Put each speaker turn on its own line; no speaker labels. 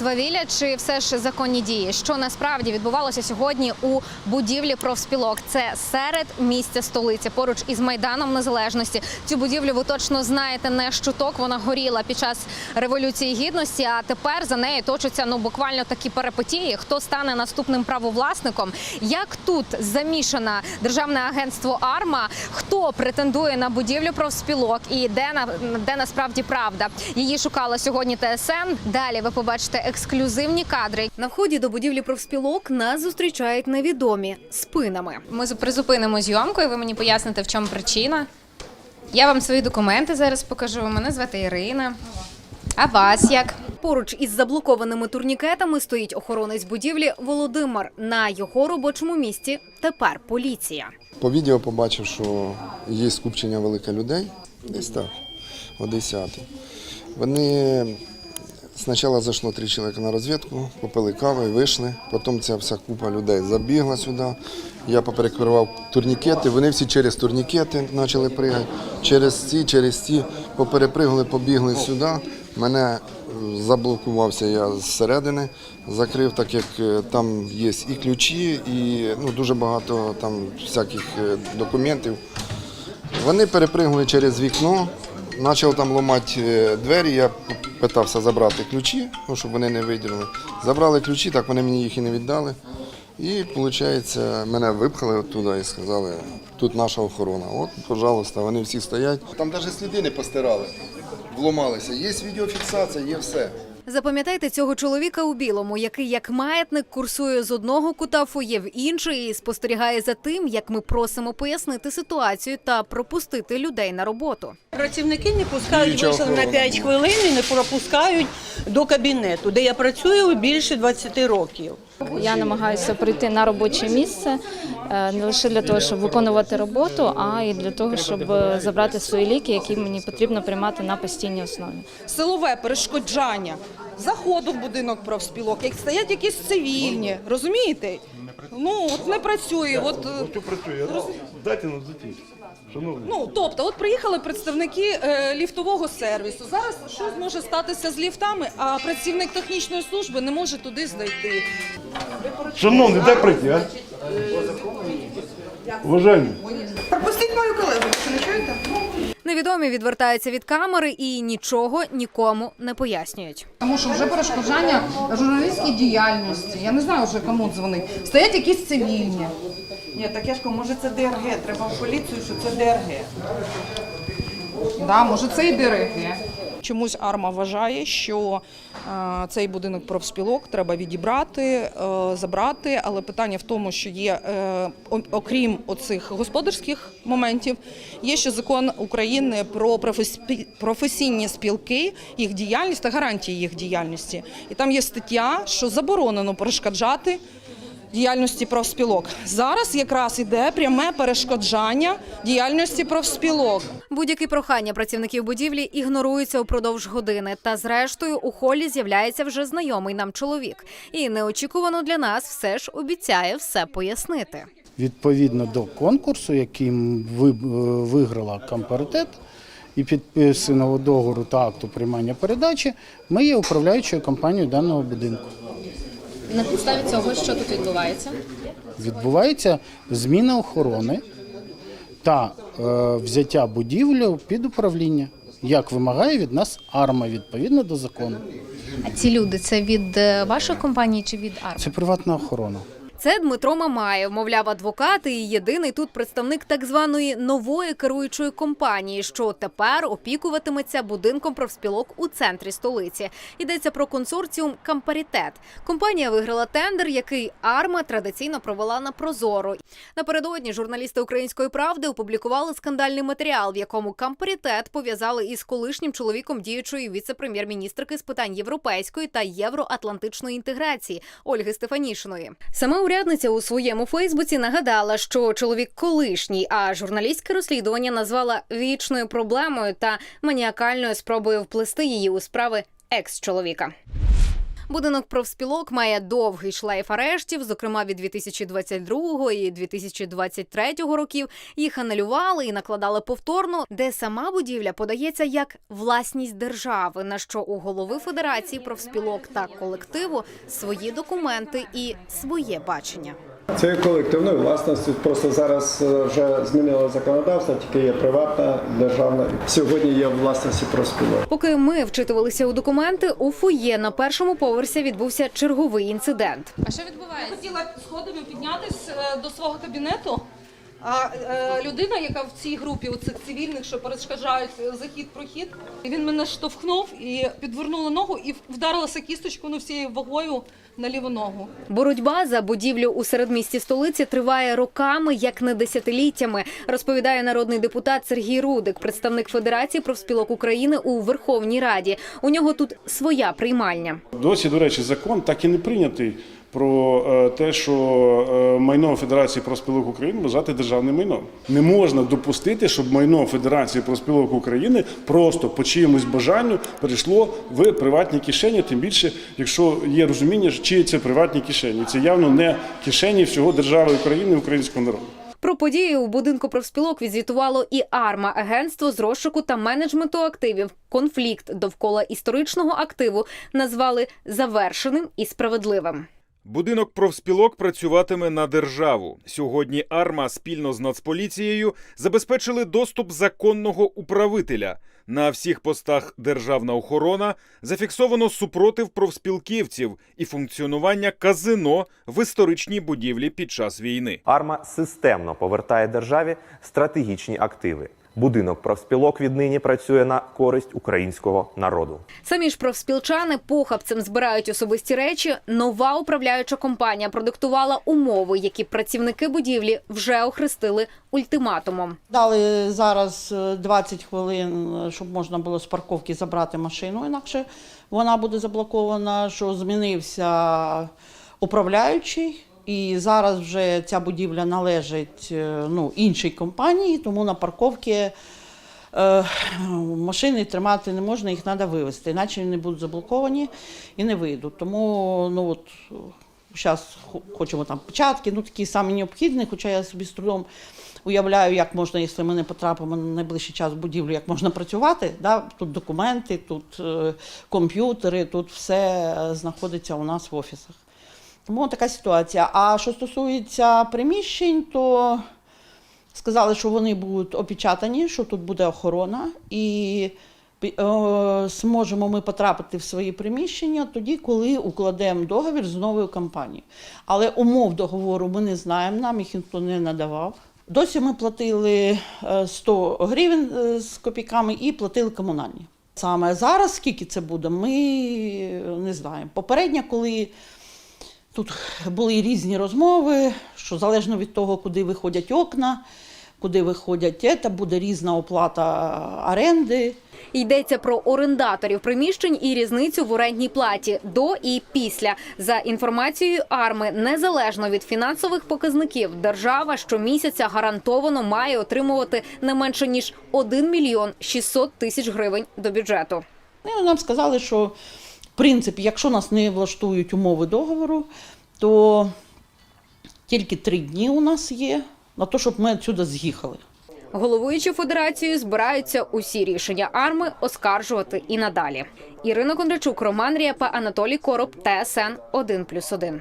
свавілля чи все ж законні дії? Що насправді відбувалося сьогодні у будівлі профспілок? Це серед місця столиці, поруч із майданом незалежності. Цю будівлю ви точно знаєте не з чуток. Вона горіла під час революції гідності. А тепер за нею точаться ну буквально такі перипетії. Хто стане наступним правовласником? Як тут замішана державне агентство Арма? Хто претендує на будівлю профспілок і де на де насправді правда? Її шукала сьогодні ТСН. Далі ви побачите ексклюзивні кадри. На вході до будівлі профспілок нас зустрічають невідомі спинами. Ми призупинимо зйомку, і ви мені поясните, в чому причина. Я вам свої документи зараз покажу. Мене звати Ірина. А вас як? Поруч із заблокованими турнікетами стоїть охоронець будівлі Володимир. На його робочому місці тепер поліція.
По відео побачив, що є скупчення велике людей, десь так, о 10. Вони спочатку зайшло три чоловіка на розвідку, попили кави, вийшли. Потім ця вся купа людей забігла сюди. Я поперекривав турнікети, вони всі через турнікети почали пригати. Через ці, через ці поперепригли, побігли сюди. Мене е, заблокувався я зсередини, закрив, так як е, там є і ключі, і ну, дуже багато там всяких е, документів. Вони перепригнули через вікно, почав там ламати е, двері. Я питався забрати ключі, ну, щоб вони не виділили. Забрали ключі, так вони мені їх і не віддали. І, виходить, мене випхали оттуда і сказали, тут наша охорона. От, пожалуйста, вони всі стоять. Там навіть сліди не постирали, вломалися. Є відеофіксація, є все.
Запам'ятайте цього чоловіка у білому, який як маятник курсує з одного кута фоє в інший і спостерігає за тим, як ми просимо пояснити ситуацію та пропустити людей на роботу.
Працівники не пускають вийшли на
охорона
5 хвилин і не пропускають до кабінету, де я працюю більше 20 років.
Я намагаюся прийти на робоче місце не лише для того, щоб виконувати роботу, а й для того, щоб е, забрати свої ліки, які мені потрібно приймати на постійній основі.
силове перешкоджання заходу в будинок профспілок, як стоять якісь цивільні, розумієте? Ну от не працює. От е,
працює? Дайте нам зайти.
Ну тобто, от приїхали представники е, ліфтового сервісу. Зараз щось може статися з ліфтами, а працівник технічної служби не може туди знайти.
Шановні, дай пройти, а? Уважаемый.
Пропустіть мою колегу, ви не чуєте?
Невідомі відвертаються від камери і нічого нікому не пояснюють.
Тому що вже перешкоджання журналістській діяльності. Я не знаю вже кому дзвонить. Стоять якісь цивільні.
Ні, так я ж кажу, може це ДРГ, треба в поліцію, що це ДРГ.
Да, може це і ДРГ.
Чомусь Арма вважає, що е, цей будинок профспілок треба відібрати, е, забрати. Але питання в тому, що є, е, окрім оцих господарських моментів, є ще закон України про професійні спілки, їх діяльність та гарантії їх діяльності. І там є стаття, що заборонено перешкоджати. Діяльності профспілок зараз якраз іде пряме перешкоджання діяльності профспілок.
Будь-які прохання працівників будівлі ігноруються упродовж години. Та зрештою у холі з'являється вже знайомий нам чоловік. І неочікувано для нас все ж обіцяє все пояснити.
Відповідно до конкурсу, яким е, виграла Кампаритет і підписаного договору та акту приймання передачі, ми є управляючою компанією даного будинку.
На підставі цього, що тут відбувається?
Відбувається зміна охорони та взяття будівлі під управління, як вимагає від нас АРМА відповідно до закону.
А ці люди це від е, вашої компанії чи від АРМ?
Це приватна охорона.
Це Дмитро Мамаєв, мовляв, адвокат і єдиний тут представник так званої нової керуючої компанії, що тепер опікуватиметься будинком профспілок у центрі столиці. Йдеться про консорціум Кампарітет. Компанія виграла тендер, який Арма традиційно провела на Прозоро. Напередодні журналісти Української правди опублікували скандальний матеріал, в якому Кампарітет пов'язали із колишнім чоловіком діючої віце-прем'єр-міністрки з питань європейської та євроатлантичної інтеграції Ольги Стефанішиної. Сама урядниця у своєму Фейсбуці нагадала, що чоловік колишній, а журналістське розслідування назвала вічною проблемою та маніакальною спробою вплести її у справи екс-чоловіка. Будинок профспілок має довгий шлейф арештів, зокрема від 2022 і 2023 років. Їх анулювали і накладали повторно, де сама будівля подається як власність держави. На що у голови Федерації профспілок та колективу свої документи і своє бачення.
Це колективної колективною власністю. Просто зараз е, вже змінило законодавство, тільки є приватна, державна. Сьогодні є власності профспілок.
Поки ми вчитувалися у документи, у фоє на першому поверсі відбувся черговий інцидент.
А що відбувається?
хотіла сходами піднятися до свого кабінету. А е, людина, яка в цій групі у цих цивільних, що перешкоджають захід-прохід, він мене штовхнув і підвернула ногу і вдарилася кісточкою ну, всією вагою на ліву ногу.
Боротьба за будівлю у середмісті столиці триває роками, як не десятиліттями, розповідає народний депутат Сергій Рудик, представник Федерації профспілок України у Верховній Раді. У нього тут своя приймальня.
Досі, до речі, закон так і не прийнятий про е, те, що е, майно Федерації профспілок України вважати державним майном. Не можна допустити, щоб майно Федерації профспілок України просто по чиємусь бажанню перейшло в приватні кишені, тим більше, якщо є розуміння, чиї це приватні кишені. Це явно не кишені всього держави України українського народу.
Про події у будинку профспілок відзвітувало і АРМА агентство з розшуку та менеджменту активів. Конфлікт довкола історичного активу назвали завершеним і справедливим.
Будинок профспілок працюватиме на державу. Сьогодні АРМА спільно з Нацполіцією забезпечили доступ законного управителя. На всіх постах державна охорона зафіксовано супротив профспілківців і функціонування казино в історичній будівлі під час війни.
Арма системно повертає державі стратегічні активи. Будинок профспілок віднині працює на користь українського народу.
Самі ж профспілчани похабцем збирають особисті речі. Нова управляюча компанія продиктувала умови, які працівники будівлі вже охрестили ультиматумом.
Дали зараз е, 20 хвилин, е, щоб можна було з парковки забрати машину, інакше вона буде заблокована, що змінився управляючий. І зараз вже ця будівля належить е, ну, іншій компанії, тому на парковці е, машини тримати не можна, їх треба вивезти, іначе вони будуть заблоковані і не вийдуть. Тому ну, от, зараз хочемо там печатки, ну такі самі необхідні, хоча я собі з трудом уявляю, як можна, якщо ми не потрапимо на найближчий час в будівлю, як можна працювати. Да? Тут документи, тут е, комп'ютери, тут все е, знаходиться у нас в офісах. Тому така ситуація. А що стосується приміщень, то сказали, що вони будуть опечатані, що тут буде охорона, і е, зможемо ми потрапити в свої приміщення тоді, коли укладемо договір з новою компанією. Але умов договору ми не знаємо, нам їх ніхто не надавав. Досі ми платили е, 100 гривень е, з копійками і платили комунальні. Саме зараз, скільки це буде, ми не знаємо. Попередньо, коли Тут були різні розмови, що залежно від того, куди виходять окна, куди виходять це, буде різна оплата оренди.
Йдеться про орендаторів приміщень і різницю в орендній платі до і після. За інформацією АРМи, незалежно від фінансових показників, держава щомісяця гарантовано має отримувати не менше ніж 1 мільйон 600 тисяч гривень до бюджету.
Ну, Нам сказали, що принципі, якщо нас не влаштують умови договору, то тільки три дні у нас є на те, щоб ми відсюди з'їхали.
Головуючи федерацією, збираються усі рішення АРМи оскаржувати і надалі. Ірина Кондрачук, Роман Рєпа, Анатолій Короб, ТСН 1+,1.